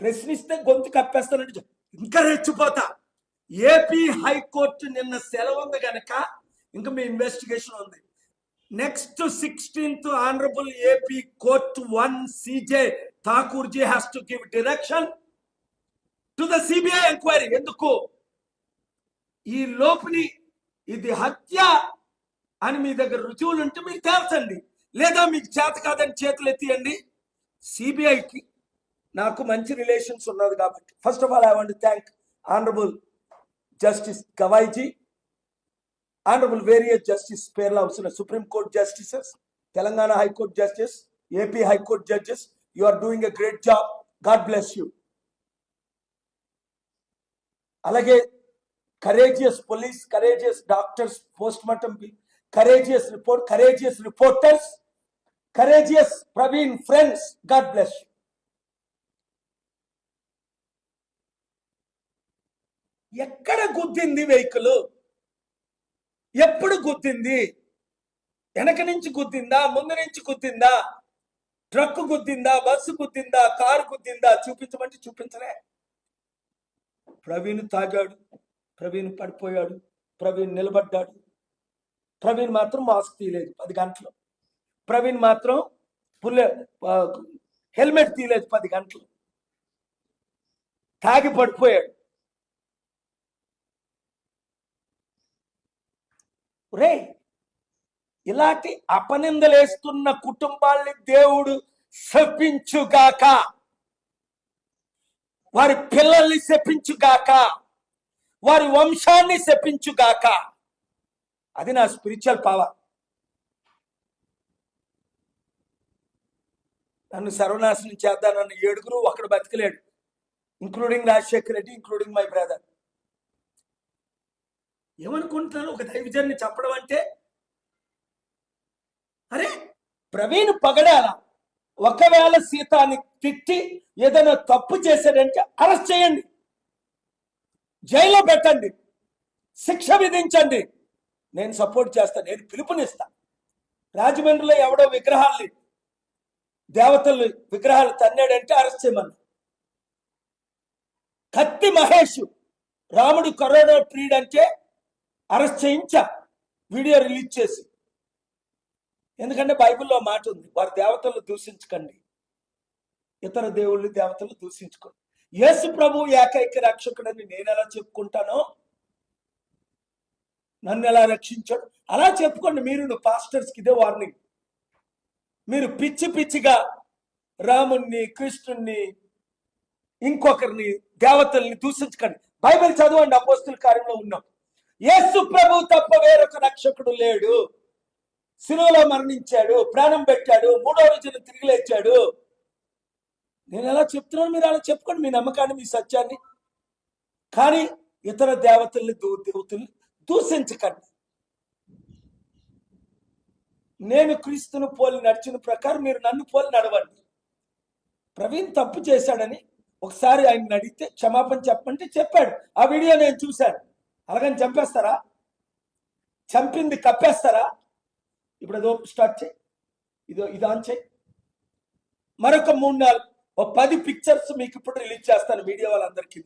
ప్రశ్నిస్తే గొంతు కప్పేస్తానంటే ఇంకా రెచ్చిపోతా. ఏపీ హైకోర్టు నిన్న సెలవు ఉంది కనుక ఇంకా మీ ఇన్వెస్టిగేషన్ ఉంది. Next sixteenth honourable AP court one CJ Thakurji has to give direction to the CBI enquiry ఎందుకు? ఈ లోపుని ఇది హత్య అని మీ దగ్గర రుజువులు ఉంటే మీకు తేల్చండి లేదా మీకు చేత కాదని చేతులు ఎత్తియండి సిబిఐకి నాకు మంచి రిలేషన్స్ ఉన్నది కాబట్టి. First of all I want thank honourable justice Gavaiji honourable various justice పేర్లా వస్తున్న supreme court justices Telangana high court justice AP high court judges you are doing a great job god bless you అలాగే courageous police courageous doctors post mortem courageous report courageous reporters courageous Praveen friends god bless you ఎక్కడ గుద్దింది vehicle? ఎప్పుడు గుద్దింది? వెనక నుంచి గుద్దిందా? ముందు నుంచి గుద్దిందా? ట్రక్ గుద్దిందా? బస్సు గుద్దిందా? కారు గుద్దిందా? చూపించమంటే చూపించలే. ప్రవీణ్ తాగాడు. ప్రవీణ్ పడిపోయాడు. ప్రవీణ్ నిలబడ్డాడు. ప్రవీణ్ మాత్రం మాస్క్ తీయలేదు పది గంటలు. ప్రవీణ్ మాత్రం పుల్ల హెల్మెట్ తీయలేదు పది గంటలు. తాగి పడిపోయాడు. రే ఇలాంటి అపనిందలేస్తున్న కుటుంబాల్ని దేవుడు శపించుగాక. వారి పిల్లల్ని శపించుగాక. వారి వంశాన్ని శపించుగాక. అది నా స్పిరిచువల్ పవర్. నన్ను సర్వనాశనం చేద్దానన్న ఏడుగురు ఒకడు బతికలేడు. Including Rajasekhar Reddy including my brother. ఏమనుకుంటున్నాను? ఒక దైవజన్ని చెప్పడం అంటే అరే ప్రవీణ్ పగడాల ఒకవేళ సీతాని తిట్టి ఏదైనా తప్పు చేశాడంటే అరెస్ట్ చేయండి. జైల్లో పెట్టండి. శిక్ష విధించండి. నేను సపోర్ట్ చేస్తాను నేను పిలుపునిస్తా. రాజమండ్రిలో ఎవడో విగ్రహాల్ని దేవతలు విగ్రహాలు తన్నాడంటే అరెస్ట్ చేయమన్నా కత్తి మహేష్ రాముడు కరోనా ట్రీడ్ అంటే అరెస్ట్ చేయించా. వీడియో రిలీజ్ చేసి. ఎందుకంటే బైబిల్లో మాట ఉంది. వారి దేవతలు దూషించకండి. ఇతర దేవుళ్ళు దేవతలు దూషించుకోండి. యేసు ప్రభు ఏకైక రక్షకుడని నేను ఎలా చెప్పుకుంటానో? నన్ను ఎలా రక్షించాడు? అలా చెప్పుకోండి. మీరు పాస్టర్స్కి ఇదే వార్నింగ్. మీరు పిచ్చి పిచ్చిగా రాముణ్ణి కృష్ణుణ్ణి ఇంకొకరిని దేవతల్ని దూషించకండి. బైబిల్ చదవండి. అపోస్తుల కార్యంలో ఉన్నాం. యేసు ప్రభు తప్ప వేరొక రక్షకుడు లేడు. శిలువలో మరణించాడు ప్రాణం పెట్టాడు మూడో రోజున తిరిగి లేచాడు. నేను ఎలా చెప్తున్నాను? మీరు అలా చెప్పుకోండి మీ నమ్మకాన్ని మీ సత్యాన్ని. కానీ ఇతర దేవతల్ని దూ దేవతల్ని దూషించకండి. నేను క్రీస్తును పోలి నడిచిన ప్రకారం మీరు నన్ను పోలి నడవండి. ప్రవీణ్ తప్పు చేశాడని ఒకసారి ఆయన అడిగితే క్షమాపణ చెప్పంటే చెప్పాడు. ఆ వీడియో నేను చూశాను. అలాగని చంపేస్తారా? చంపింది కప్పేస్తారా? ఇప్పుడు అదో స్టార్ట్ చేయి. ఇదో ఇది ఆన్ చేయి. మరొక మూడు నాలుగు ఓ పది పిక్చర్స్ మీకు ఇప్పుడు రిలీజ్ చేస్తాను మీడియా వాళ్ళందరికీ.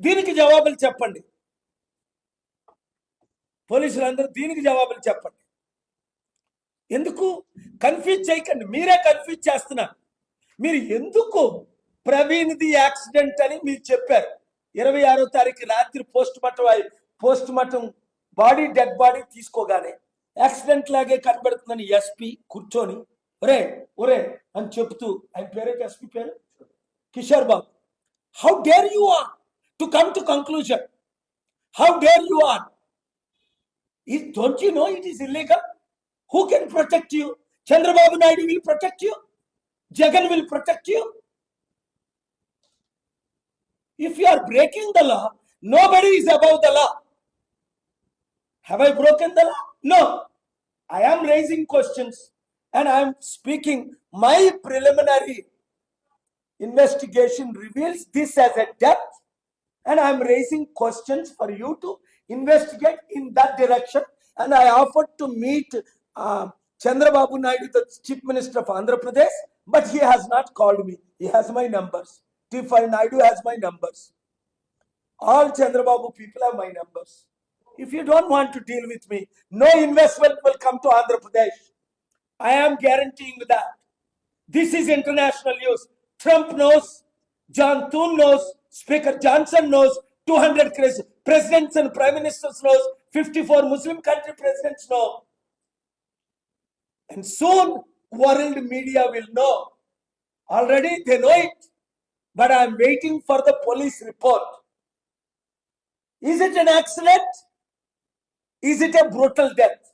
దీనికి జవాబులు చెప్పండి. పోలీసులందరూ దీనికి జవాబులు చెప్పండి. ఎందుకు? కన్ఫ్యూజ్ చేయకండి. మీరే కన్ఫ్యూజ్ చేస్తున్నారు. మీరు ఎందుకు ప్రవీణ్ది యాక్సిడెంట్ అని మీరు చెప్పారు? ఇరవై ఆరో తారీఖు రాత్రి post mortem post mortem body dead body తీసుకోగానే యాక్సిడెంట్ లాగే కనబడుతుందని ఎస్పీ కూర్చొని ఒరే ఒరే అని చెప్తూ ఆయన పేరేంటి ఎస్పీ పేరు? Kishore Babu. How dare you are to come to conclusion how dare you are ఈ don't you know it is illegal who can protect you Chandrababu Naidu will protect you Jagan will protect you if you are breaking the law, nobody is above the law. Have I broken the law? No. I am raising questions and I am speaking. My preliminary investigation reveals this as a death, and I am raising questions for you to investigate in that direction. And I offered to meet uh, Chandrababu Naidu, the Chief Minister of Andhra Pradesh, but he has not called me. He has my numbers. T5 Naidu has my numbers. All Chandrababu people have my numbers. If you don't want to deal with me, no investment will come to Andhra Pradesh. I am guaranteeing that. This is international news. Trump knows, John Thune knows, Speaker Johnson knows, 200 cres- presidents and prime ministers knows, 54 Muslim country presidents know. And soon world media will know. Already they know it. But I am waiting for the police report. Is it an accident? Is it a brutal death?